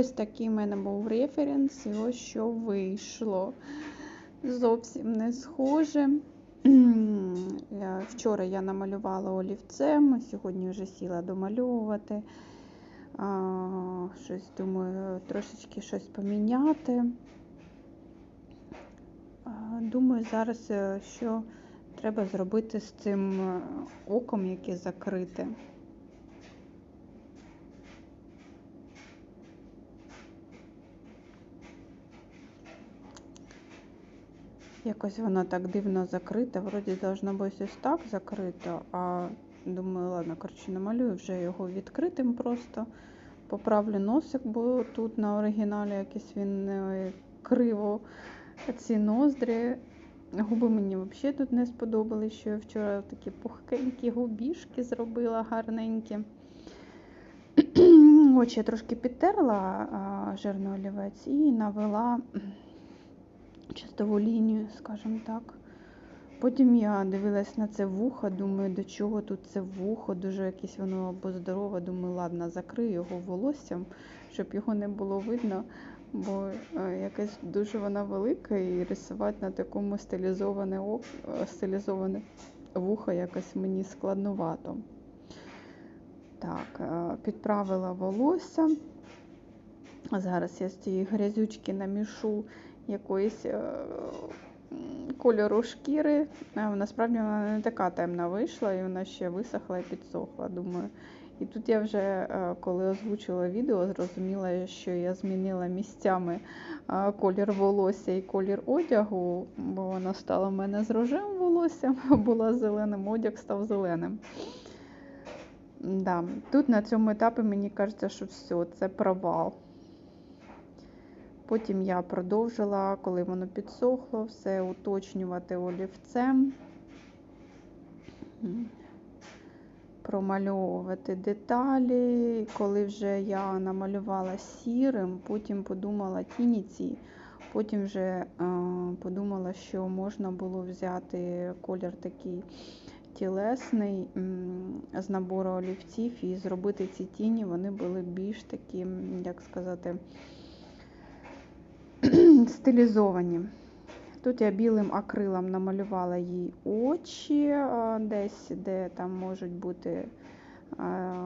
ось такий в мене був референс, і ось що вийшло. Зовсім не схоже. Вчора я намалювала олівцем, сьогодні вже сіла домальовувати. А, щось думаю, трошечки щось поміняти. А, Думаю, зараз е, що треба зробити з цим е, оком, яке закрите. Якось воно так дивно закрите. Вроді должно бути ось так закрито, а думаю, ладно, коротше, намалюю вже його відкритим просто. Поправлю носик, бо тут на оригіналі якийсь він е, криво ці ноздрі. Губи мені взагалі тут не сподобались, що я вчора такі пухкенькі губішки зробила гарненькі. Очі я трошки підтерла жирний олівець і навела чистову лінію, скажімо так. Потім я дивилась на це вухо, думаю, до чого тут це вухо, дуже якесь воно або здорове. Думаю, ладно, закрию його волоссям, щоб його не було видно, бо е, якась дуже вона велика і рисувати на такому стилізоване ок, е, стилізоване вухо якось мені складновато. Так, е, підправила волосся. Зараз я з цієї грязючки намішу якоїсь е, кольору шкіри. Е, Насправді вона не така темна вийшла, і вона ще висохла і підсохла, думаю. І тут я вже, е, коли озвучила відео, зрозуміла, що я змінила місцями колір волосся і колір одягу, бо вона стала в мене з рожевим волоссям, була зеленим, одяг став зеленим. Да. Тут на цьому етапі мені кажеться, що все, це провал. Потім я продовжила, коли воно підсохло, все уточнювати олівцем, промальовувати деталі. Коли вже я намалювала сірим, потім подумала тіні ці, потім вже е, подумала, що можна було взяти колір такий тілесний з набору олівців і зробити ці тіні, вони були більш такі, як сказати, стилізовані. Тут я білим акрилом намалювала їй очі, десь, де там можуть бути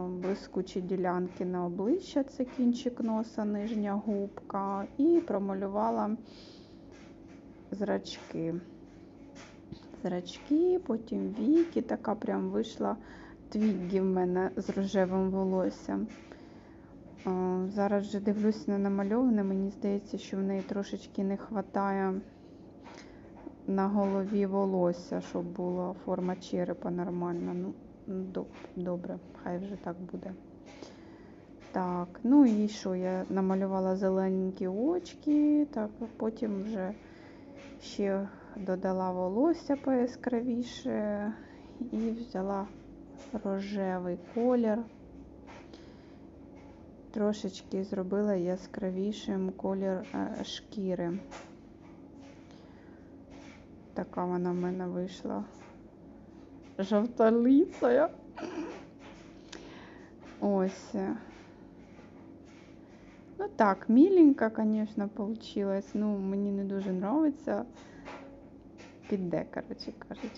блискучі ділянки на обличчя, це кінчик носа, нижня губка, і промалювала зрачки. Зрачки, потім віки, така прям вийшла твіггі в мене з рожевим волоссям. Зараз вже дивлюсь на намальоване, мені здається, що в неї трошечки не вистачає на голові волосся, щоб була форма черепа нормальна. Ну, добре, хай вже так буде. Так, ну і що? Я намалювала зелененькі очки, так, потім вже ще додала волосся пояскравіше і взяла рожевий колір. Трошечки зробила яскравішим колір е, шкіри. Така вона в мене вийшла. Жовтолиця. Ось. Ну так, міленька, звісно, получилась. Ну, мені не дуже подобається. Піде, коротше кажучи.